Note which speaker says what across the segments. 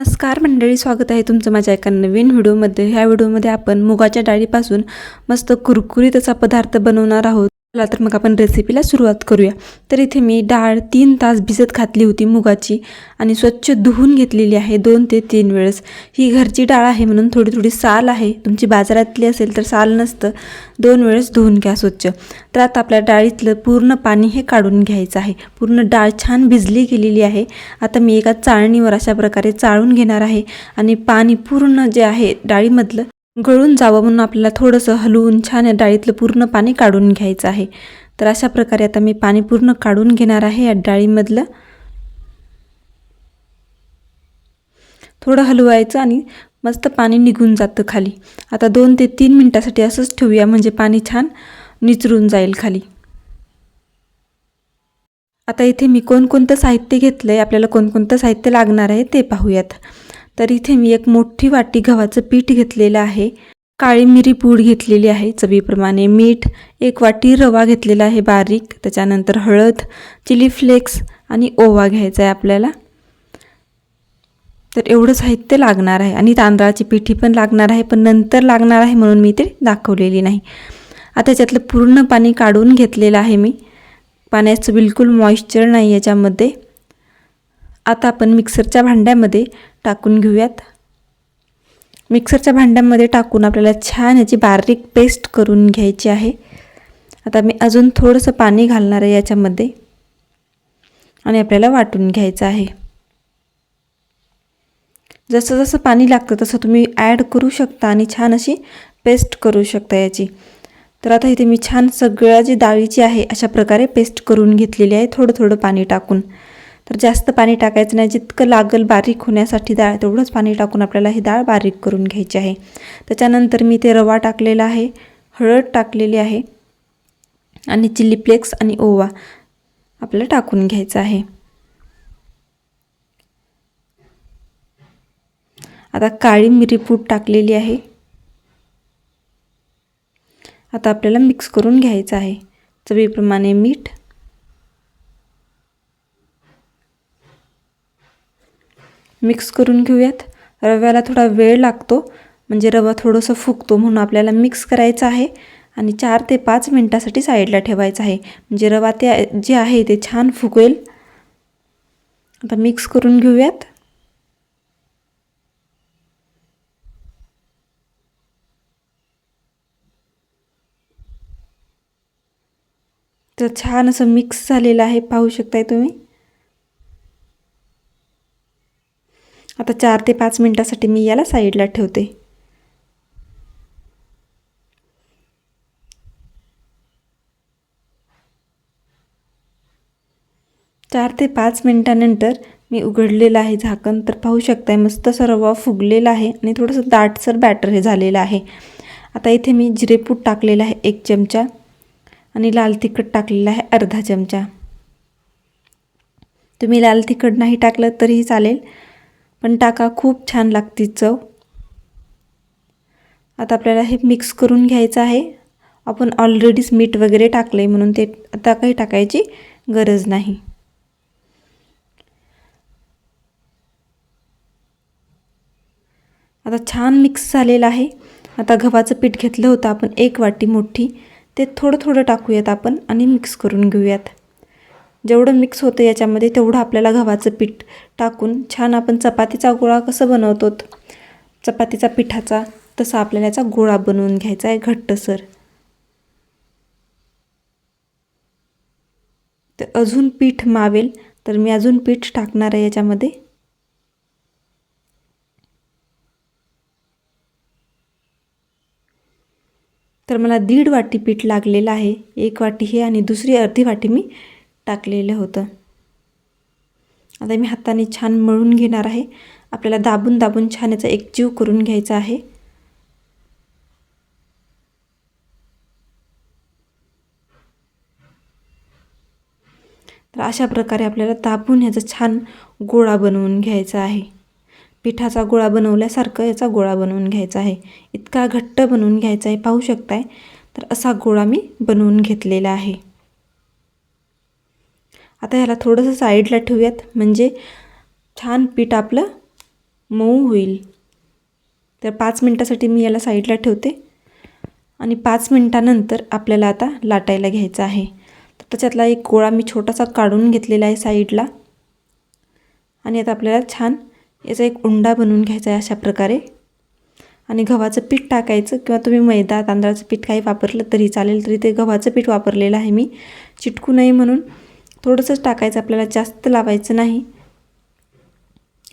Speaker 1: नमस्कार मंडळी स्वागत आहे तुमचं माझ्या एका नवीन व्हिडिओमध्ये. ह्या व्हिडिओमध्ये आपण मुगाच्या डाळीपासून मस्त कुरकुरीत असा पदार्थ बनवणार आहोत. चला तर मग आपण रेसिपीला सुरुवात करूया. तर इथे मी डाळ तीन तास भिजत घातली होती मुगाची आणि स्वच्छ धुवून घेतलेली आहे दोन ते तीन वेळेस. ही घरची डाळ आहे म्हणून थोडी थोडी साल आहे. तुमची बाजारातली असेल तर साल नसतं. दोन वेळेस धुवून घ्या स्वच्छ. तर आता आपल्या डाळीतलं पूर्ण पाणी हे काढून घ्यायचं आहे. पूर्ण डाळ छान भिजली गेलेली आहे. आता मी एका चाळणीवर अशा प्रकारे चाळून घेणार आहे आणि पाणी पूर्ण जे आहे डाळीमधलं गळून जावं म्हणून आपल्याला थोडंसं हलवून छान या डाळीतलं पूर्ण पाणी काढून घ्यायचं आहे. तर अशा प्रकारे आता मी पाणी पूर्ण काढून घेणार आहे या डाळीमधलं. थोडं हलवायचं आणि मस्त पाणी निघून जातं खाली. आता दोन ते तीन मिनटासाठी असंच ठेवूया म्हणजे पाणी छान निचरून जाईल खाली. आता इथे मी कोणकोणतं साहित्य घेतलं आहे आपल्याला कोणकोणतं साहित्य लागणार आहे ते पाहूयात. तर इथे मी एक मोठी वाटी गव्हाचं पीठ घेतलेलं आहे. काळी मिरी पूड घेतलेली आहे चवीप्रमाणे. मीठ एक वाटी रवा घेतलेला आहे बारीक. त्याच्यानंतर हळद चिली फ्लेक्स आणि ओवा घ्यायचा आहे आपल्याला. तर एवढं साहित्य लागणार आहे. आणि तांदळाची पिठी पण लागणार आहे पण नंतर लागणार आहे म्हणून मी ते दाखवलेली नाही. आता त्याच्यातलं पूर्ण पाणी काढून घेतलेलं आहे मी. पाण्याचं बिलकुल मॉइश्चर नाही याच्यामध्ये. आता आपण मिक्सरच्या भांड्यामध्ये टाकून घेऊयात. मिक्सरच्या भांड्यामध्ये टाकून आपल्याला छान याची बारीक पेस्ट करून घ्यायची आहे. आता मी अजून थोडंसं पाणी घालणार आहे याच्यामध्ये. आणि आपल्याला वाटून घ्यायचं आहे. जसं जसं पाणी लागतं तसं तुम्ही ॲड करू शकता आणि छान अशी पेस्ट करू शकता याची. तर आता इथे मी छान सगळ्या जी डाळीची आहे अशा प्रकारे पेस्ट करून घेतलेली आहे. थोडं थोडं पाणी टाकून. तर जास्त पाणी टाकायचं नाही. जितकं लागल बारीक होण्यासाठी डाळ तेवढंच पाणी टाकून आपल्याला ही डाळ बारीक करून घ्यायची आहे. त्याच्यानंतर मी ते रवा टाकलेला आहे हळद टाकलेली आहे आणि चिली फ्लेक्स आणि ओवा आपल्याला टाकून घ्यायचं आहे. आता काळी मिरी पूड टाकलेली आहे. आता आपल्याला मिक्स करून घ्यायचं आहे. चवीप्रमाणे मीठ मिक्स करून घेऊयात. रव्याला थोडा वेळ लागतो. म्हणजे रवा थोडंसं फुगतो म्हणून आपल्याला मिक्स करायचं आहे. आणि चार ते पाच मिनटासाठी साईडला ठेवायचं आहे. म्हणजे रवा ते जे आहे ते छान फुगेल. आता मिक्स करून घेऊयात. तर छान असं मिक्स झालेलं आहे. पाहू शकताय तुम्ही? आता चार ते पाच मिनटासाठी मी याला साईडला ठेवते. चार ते पाच मिनटानंतर मी उघडलेलं आहे झाकण. तर पाहू शकताय मस्त सर्व फुगलेलं आहे आणि थोडंसं दाटसर बॅटर हे झालेलं आहे. आता इथे मी जिरेपूट टाकलेलं आहे एक चमचा आणि लाल तिखट टाकलेलं आहे अर्धा चमचा. तुम्ही लाल तिखट नाही टाकलं तरीही चालेल. पण टाका खूप छान लागते चव. आता आपल्याला हे मिक्स करून घ्यायचं आहे. आपण ऑलरेडीच मीठ वगैरे टाकलं आहे म्हणून ते आता काही टाकायची गरज नाही. आता छान मिक्स झालेलं आहे. आता गव्हाचं पीठ घेतलं होतं आपण एक वाटी मोठी. ते थोडं थोडं टाकूयात आपण आणि मिक्स करून घेऊयात. जेवढं मिक्स होतं याच्यामध्ये तेवढं आपल्याला गव्हाचं पीठ टाकून छान आपण चपातीचा गोळा कसं बनवतो चपातीचा पिठाचा तसा आपल्याला याचा गोळा बनवून घ्यायचा आहे घट्टसर. तर अजून पीठ मावेल तर मी अजून पीठ टाकणार आहे याच्यामध्ये. तर मला दीड वाटी पीठ लागलेलं आहे एक वाटी हे आणि दुसरी अर्धी वाटी मी टाकलेलं होतं. आता मी हाताने छान मळून घेणार आहे. आपल्याला दाबून दाबून छान याचा एक जीव करून घ्यायचा आहे. तर अशा प्रकारे आपल्याला दाबून ह्याचा छान गोळा बनवून घ्यायचा आहे. पिठाचा गोळा बनवल्यासारखं याचा गोळा बनवून घ्यायचा आहे. इतका घट्ट बनवून घ्यायचा आहे पाहू शकताय? तर असा गोळा मी बनवून घेतलेला आहे. आता ह्याला थोडंसं साईडला ठेवूयात. म्हणजे छान पीठ आपलं मऊ होईल. तर पाच मिनटासाठी मी याला साईडला ठेवते. आणि पाच मिनटानंतर आपल्याला आता लाटायला घ्यायचं आहे. तर त्याच्यातला एक गोळा मी छोटासा काढून घेतलेला आहे साईडला. आणि आता आपल्याला छान याचा एक उंडा बनवून घ्यायचा आहे अशा प्रकारे. आणि गव्हाचं पीठ टाकायचं किंवा तुम्ही मैदा तांदळाचं पीठ काही वापरलं तरी चालेल तरी ते गव्हाचं पीठ वापरलेलं आहे मी. चिटकू नये म्हणून. थोडंसंच टाकायचं आपल्याला जास्त लावायचं नाही.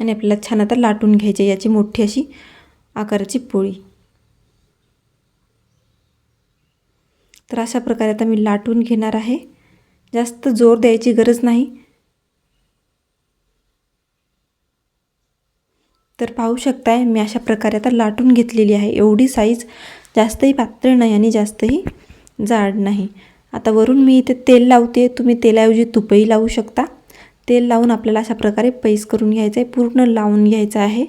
Speaker 1: आणि आपल्याला छान आता लाटून घ्यायची याची मोठी अशी आकाराची पोळी. तर अशा प्रकारे आता मी लाटून घेणार आहे. जास्त जोर द्यायची गरज नाही. तर पाहू शकताय मी अशा प्रकारे आता लाटून घेतलेली आहे. एवढी साईज जास्तही पातळ नाही आणि जास्तही जाड नाही. आता वरून मी इथे तेल लावते. तुम्ही तेलाऐवजी तुपही लावू शकता. तेल लावून आपल्याला अशा प्रकारे पैस करून घ्यायचं आहे. पूर्ण लावून घ्यायचं आहे.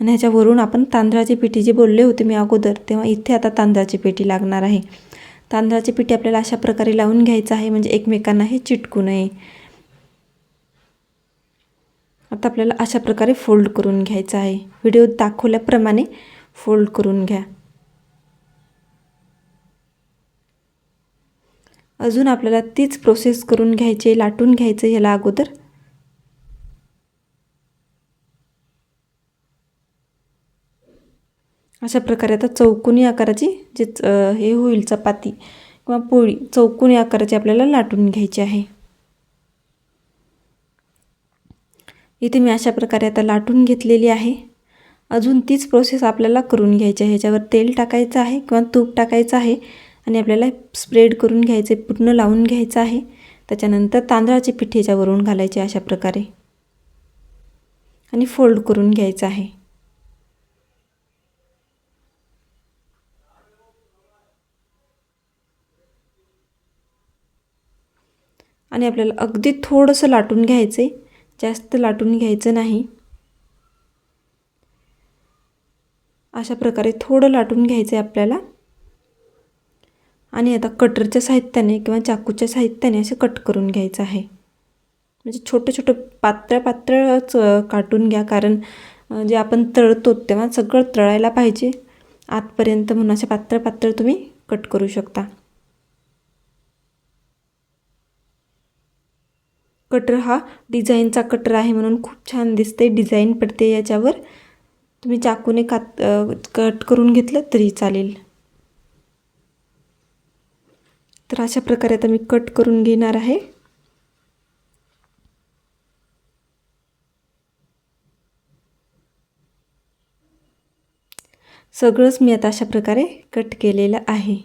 Speaker 1: आणि ह्याच्यावरून आपण तांदळाची पिठी जी बोलले होते मी अगोदर तेव्हा इथे आता तांदळाची पेटी लागणार आहे. तांदळाची पिठी आपल्याला अशा प्रकारे लावून घ्यायचं आहे म्हणजे एकमेकांना हे चिटकू नये. आता आपल्याला अशा प्रकारे फोल्ड करून घ्यायचं आहे. व्हिडिओ दाखवल्याप्रमाणे फोल्ड करून घ्या. अजून आपल्याला तीच प्रोसेस करून घ्यायची लाटून घ्यायचं ह्याला अगोदर. अशा प्रकारे आता चौकोनी आकाराची जे हे होईल चपाती किंवा पोळी चौकोनी आकाराची आपल्याला लाटून घ्यायची आहे. इथे मी अशा प्रकारे आता लाटून घेतलेली आहे. अजून तीच प्रोसेस आपल्याला करून घ्यायची आहे. ह्याच्यावर तेल टाकायचं आहे किंवा तूप टाकायचं आहे. आणि आपल्याला स्प्रेड करून घ्यायचे पूर्ण लावून घ्यायचं आहे. त्याच्यानंतर तांदळाचे पिठे याच्यावरून घालायचे अशा प्रकारे. आणि फोल्ड करून घ्यायचं आहे. आणि आपल्याला अगदी थोडंसं लाटून घ्यायचं आहे जास्त लाटून घ्यायचं नाही. अशा प्रकारे थोडं लाटून घ्यायचं आहे आपल्याला. आणि आता कटरच्या साहित्याने किंवा चाकूच्या साहित्याने असे कट करून घ्यायचं आहे. म्हणजे छोटं छोटं पातळ पात्रच काटून घ्या. कारण जे आपण तळतो तेव्हा सगळं तळायला पाहिजे. आतपर्यंत म्हणून असे पातळ पातळ तुम्ही कट करू शकता. कटर हा डिझाईनचा कटर आहे म्हणून खूप छान दिसते डिझाईन पडते याच्यावर. तुम्ही चाकूने कात कट करून घेतलं तरी चालेल. तर अशा प्रकारे आता मी कट करून घेणार आहे. सगळंच मी आता अशा प्रकारे कट केलेलं आहे.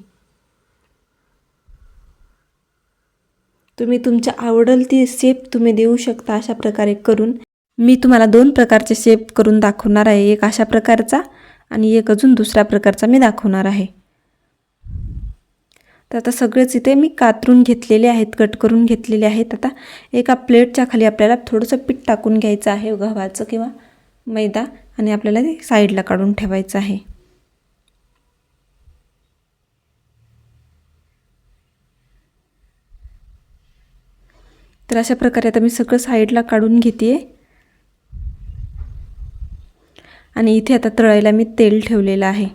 Speaker 1: तुम्ही तुमच्या आवडल ती शेप तुम्ही देऊ शकता अशा प्रकारे करून. मी तुम्हाला दोन प्रकारचे शेप करून दाखवणार आहे. एक अशा प्रकारचा आणि एक अजून दुसऱ्या प्रकारचा मी दाखवणार आहे. तर आता सगळेच इथे मी कातरून घेतलेले आहेत कट करून घेतलेले आहेत. आता एका प्लेटच्या खाली आपल्याला थोडंसं पीठ टाकून घ्यायचं आहे गव्हाचं किंवा मैदा आणि आपल्याला ते साईडला काढून ठेवायचं आहे. तर अशा प्रकारे आता मी सगळं साईडला काढून घेते आणि इथे आता तळायला मी तेल ठेवलेलं आहे.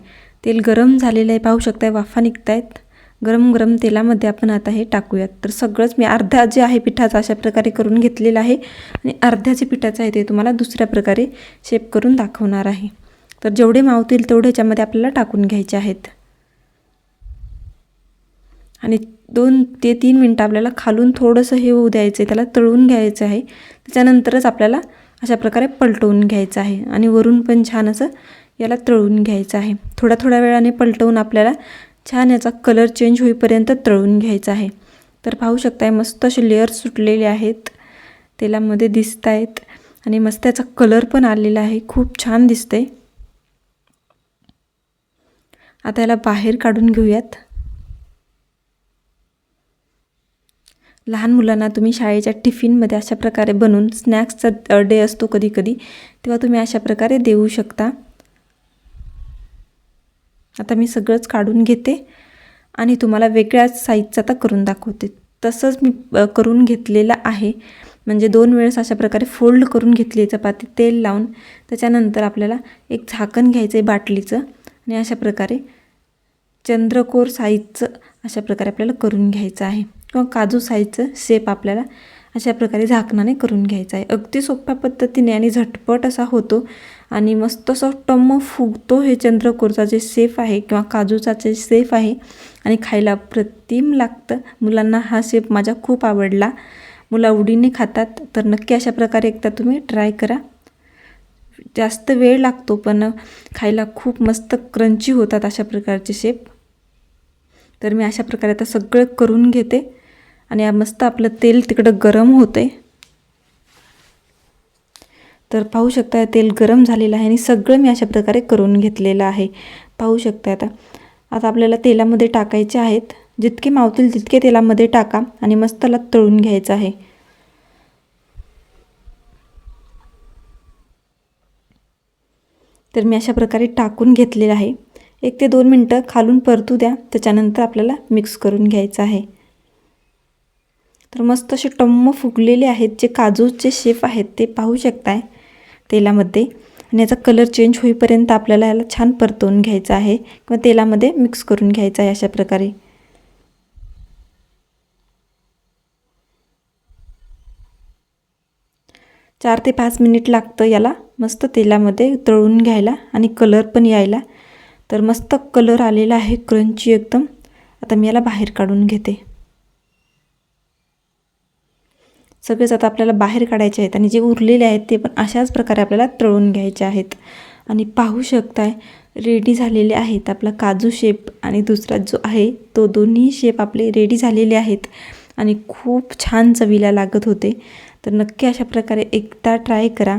Speaker 1: तेल गरम झालेलं आहे पाहू शकताय वाफा निघत आहेत गरम गरम तेलामध्ये आपण आता हे टाकूयात. तर सगळंच मी अर्धा जे आहे पिठाचं अशा प्रकारे करून घेतलेलं आहे. आणि अर्ध्याचे पिठाचं आहे ते तुम्हाला दुसऱ्या प्रकारे शेप करून दाखवणार आहे. तर जेवढे मावतील तेवढे ह्याच्यामध्ये आपल्याला टाकून घ्यायचे आहेत. आणि दोन ते तीन मिनटं आपल्याला खालून थोडंसं हे होऊ द्यायचं आहे त्याला तळून घ्यायचं आहे. त्याच्यानंतरच आपल्याला अशा प्रकारे पलटवून घ्यायचं आहे. आणि वरून पण छान असं याला तळून घ्यायचं आहे. थोड्या थोड्या वेळाने पलटवून आपल्याला छान याचा कलर चेंज होईपर्यंत तळून घ्यायचा आहे. तर पाहू शकताय मस्त असे लेअर सुटलेले आहेत. तेलामध्ये दिसत आहेत आणि मस्त याचा कलर पण आलेला आहे. खूप छान दिसते आता याला बाहेर काढून घेऊयात. लहान मुलांना तुम्ही शाळेच्या टिफिनमध्ये अशा प्रकारे बनवून स्नॅक्सचा डे असतो कधी कधी तेव्हा तुम्ही अशा प्रकारे देऊ शकता. आता मी सगळंच काढून घेते आणि तुम्हाला वेगळ्याच साईजचं आता करून दाखवते. तसंच मी करून घेतलेलं आहे. म्हणजे दोन वेळेस अशा प्रकारे फोल्ड करून घेतली चपाती तेल लावून. त्याच्यानंतर आपल्याला एक झाकण घ्यायचं आहे बाटलीचं आणि अशा प्रकारे चंद्रकोर साईजचं अशा प्रकारे आपल्याला करून घ्यायचं आहे. किंवा काजू साईजचं शेप आपल्याला अशा प्रकारे झाकणाने करून घ्यायचं आहे. अगदी सोप्या पद्धतीने आणि झटपट असा होतो. आणि मस्त असं टम्म फुगतो हे चंद्रकोरचा जे सेफ आहे किंवा काजूचा जे सेफ आहे आणि खायला प्रतिम लागतं. मुलांना हा शेप माझा खूप आवडला. मुलं आवडीने खातात. तर नक्की अशा प्रकारे एकदा तुम्ही ट्राय करा. जास्त वेळ लागतो पण खायला खूप मस्त क्रंची होतात अशा प्रकारचे शेप. तर मी अशा प्रकारे आता सगळं करून घेते. आणि मस्त आपलं तेल तिकडं गरम होतं आहे तर पाहू शकता तेल गरम झालेलं आहे आणि सगळं मी अशा प्रकारे करून घेतलेलं आहे. पाहू शकता आता. आता आपल्याला तेलामध्ये टाकायचे आहेत. जितके मावतील तितके तेलामध्ये टाका आणि मस्त त्याला तळून घ्यायचं आहे. तर मी अशा प्रकारे टाकून घेतलेलं आहे. एक ते दोन मिनटं खालून परतू द्या. त्याच्यानंतर आपल्याला मिक्स करून घ्यायचं आहे. तर मस्त असे टम्म फुगलेले आहेत. जे काजूचे शेफ आहेत ते पाहू शकताय. तेलामध्ये. आणि याचा कलर चेंज होईपर्यंत आपल्याला याला छान परतवून घ्यायचं आहे किंवा तेलामध्ये मिक्स करून घ्यायचं आहे अशा प्रकारे. चार ते पाच मिनिट लागतं याला मस्त तेलामध्ये तळून घ्यायला आणि कलर पण यायला. तर मस्त कलर आलेला आहे क्रंची एकदम. आता मी याला बाहेर काढून घेते. सगळेच आता आपल्याला बाहेर काढायचे आहेत आणि जे उरलेले आहेत ते पण अशाच प्रकारे आपल्याला तळून घ्यायचे आहेत. आणि पाहू शकताय रेडी झालेले आहेत आपला काजू शेप आणि दुसरा जो आहे तो दोन्ही शेप आपले रेडी झालेले आहेत. आणि खूप छान चवीला लागत होते. तर नक्की अशा प्रकारे एकदा ट्राय करा.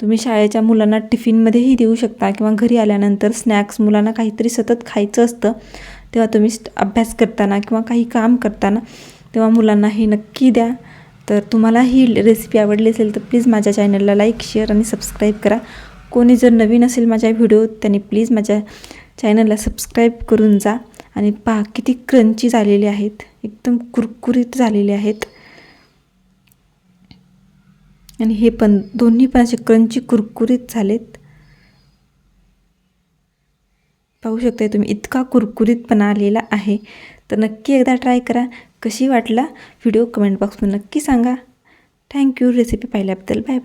Speaker 1: तुम्ही शाळेच्या मुलांना टिफिनमध्येही देऊ शकता किंवा घरी आल्यानंतर स्नॅक्स मुलांना काहीतरी सतत खायचं असतं तेव्हा तुम्ही अभ्यास करताना किंवा काही काम करताना तेव्हा मुलांना हे नक्की द्या. तर तुम्हाला ही रेसिपी आवडली असेल तर प्लीज माझ्या चॅनलला लाईक शेअर आणि सबस्क्राईब करा. कोणी जर नवीन असेल माझ्या व्हिडिओ त्यांनी प्लीज माझ्या चॅनलला सबस्क्राईब करून जा. आणि पहा किती क्रंची झालेले आहेत. एकदम कुरकुरीत झालेले आहेत. आणि हे पण दोन्ही पण असे क्रंची कुरकुरीत झालेत. पाहू शकता तुम्ही इतका कुरकुरीतपणा आलेला आहे. तर नक्की एकदा ट्राय करा. कशी वाटला? व्हिडिओ कमेंट बॉक्समध्ये नक्की सांगा. थँक्यू रेसिपी पाहिल्याबद्दल बाय